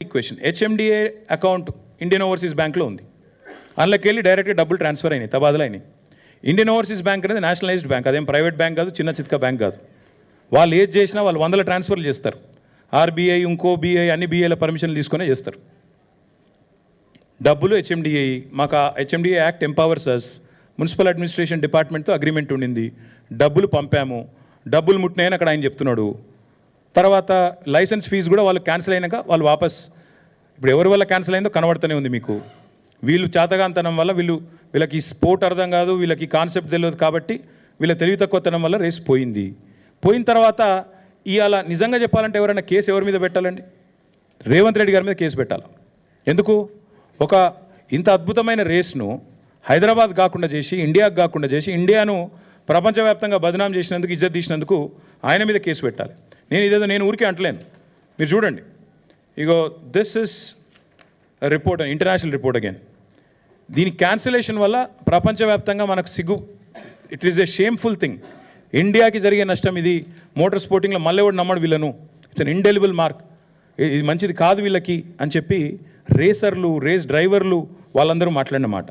Equation HMDA account Indian Overseas బ్యాంక్లో ఉంది. అందులోకి వెళ్ళి డైరెక్ట్గా డబ్బులు ట్రాన్స్ఫర్ అయినాయి తబాదులు అయినాయి. ఇండియన్ ఓవర్సీస్ బ్యాంక్ అనేది నేషనలైజ్డ్ బ్యాంక్ అదేం ప్రైవేట్ బ్యాంక్ కాదు చిన్న చిత్క బ్యాంక్ కాదు. వాళ్ళు ఏది చేసినా వాళ్ళు వందల ట్రాన్స్ఫర్లు చేస్తారు. ఆర్బీఐ ఇంకో బీఐ అన్ని బీఐల పర్మిషన్లు తీసుకునే చేస్తారు. డబ్బులు హెచ్ఎండిఏ మాకు ఆ HMDA act empowers us municipal administration డిపార్ట్మెంట్తో agreement ఉండింది. డబ్బులు పంపాము. డబ్బులు ముట్టినాయని అక్కడ ఆయన చెప్తున్నాడు. తర్వాత లైసెన్స్ ఫీజు కూడా వాళ్ళు క్యాన్సిల్ అయినాక వాళ్ళు వాపస్. ఇప్పుడు ఎవరి వల్ల క్యాన్సిల్ అయిందో కనబడుతూనే ఉంది మీకు. వీళ్ళు చేతగాంతనం వల్ల వీళ్ళు వీళ్ళకి స్పోర్ట్ అర్థం కాదు వీళ్ళకి కాన్సెప్ట్ తెలియదు కాబట్టి వీళ్ళ తెలివి తక్కువతనం వల్ల రేస్ పోయింది. పోయిన తర్వాత ఇవాళ నిజంగా చెప్పాలంటే ఎవరైనా కేసు ఎవరి మీద పెట్టాలండి? రేవంత్ రెడ్డి గారి మీద కేసు పెట్టాలి? ఎందుకు? ఒక ఇంత అద్భుతమైన రేస్ను హైదరాబాద్ కాకుండా చేసి ఇండియాకు కాకుండా చేసి ఇండియాను ప్రపంచవ్యాప్తంగా బదనాం చేసినందుకు ఇజ్జత్ తీసినందుకు ఆయన మీద కేసు పెట్టాలి. నేను ఇదేదో నేను ఊరికే అంటలేను. మీరు చూడండి. ఇగో this is report international report again దీని క్యాన్సిలేషన్ వల్ల ప్రపంచవ్యాప్తంగా మనకు సిగ్గు. It is a shameful thing ఇండియాకి జరిగే నష్టం ఇది. మోటార్ స్పోర్టింగ్లో మళ్ళీ కూడా నమ్మడు వీళ్ళను. ఇట్స్ అన్ ఇండెలిబుల్ మార్క్ ఇది మంచిది కాదు వీళ్ళకి అని చెప్పి రేసర్లు రేస్ డ్రైవర్లు వాళ్ళందరూ మాట్లాడిన మాట.